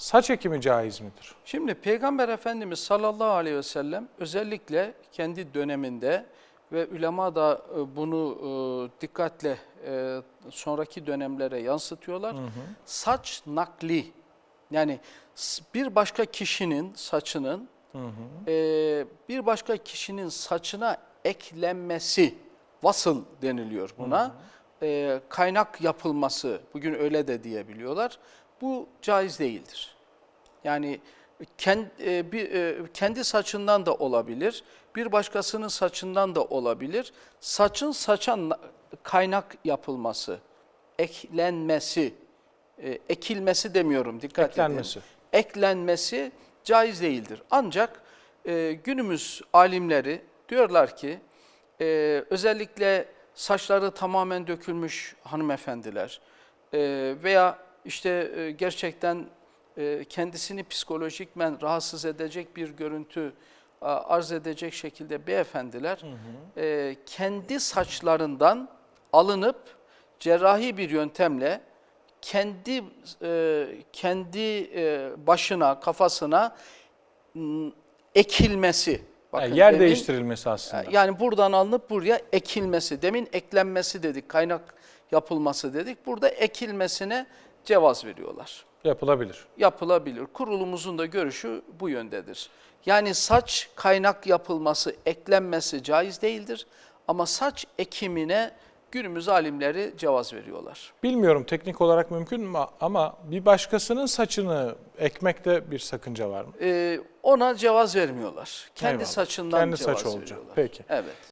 Saç ekimi caiz midir? Şimdi Peygamber Efendimiz sallallahu aleyhi ve sellem özellikle kendi döneminde ve ulema da e, bunu e, dikkatle e, sonraki dönemlere yansıtıyorlar. Saç nakli yani bir başka kişinin saçının e, bir başka kişinin saçına eklenmesi vasıl deniliyor buna. E, kaynak yapılması bugün öyle de diyebiliyorlar. Bu caiz değildir. Yani kendi, bir, e, kendi saçından da olabilir, bir başkasının saçından da olabilir. Saçın saça na- kaynak yapılması, eklenmesi, e, ekilmesi demiyorum dikkat Eklenmesi. edin. Eklenmesi caiz değildir. Ancak e, günümüz alimleri diyorlar ki e, özellikle saçları tamamen dökülmüş hanımefendiler. E, veya işte e, gerçekten e, kendisini psikolojikmen rahatsız edecek bir görüntü a, arz edecek şekilde beyefendiler e, kendi saçlarından alınıp cerrahi bir yöntemle kendi e, kendi e, başına kafasına m, ekilmesi. Yani yer demin- değiştirilmesi aslında. yani buradan alınıp buraya ekilmesi. Demin eklenmesi dedik, kaynak yapılması dedik. Burada ekilmesine cevaz veriyorlar. Yapılabilir. Yapılabilir. Kurulumuzun da görüşü bu yöndedir. Yani saç kaynak yapılması, eklenmesi caiz değildir. Ama saç ekimine günümüz alimleri cevaz veriyorlar. Bilmiyorum teknik olarak mümkün mü ama bir başkasının saçını ekmekte bir sakınca var mı? Ee, ona cevaz vermiyorlar. Kendi Eyvallah. saçından Kendi cevaz saç olacak. veriyorlar. Peki. Evet.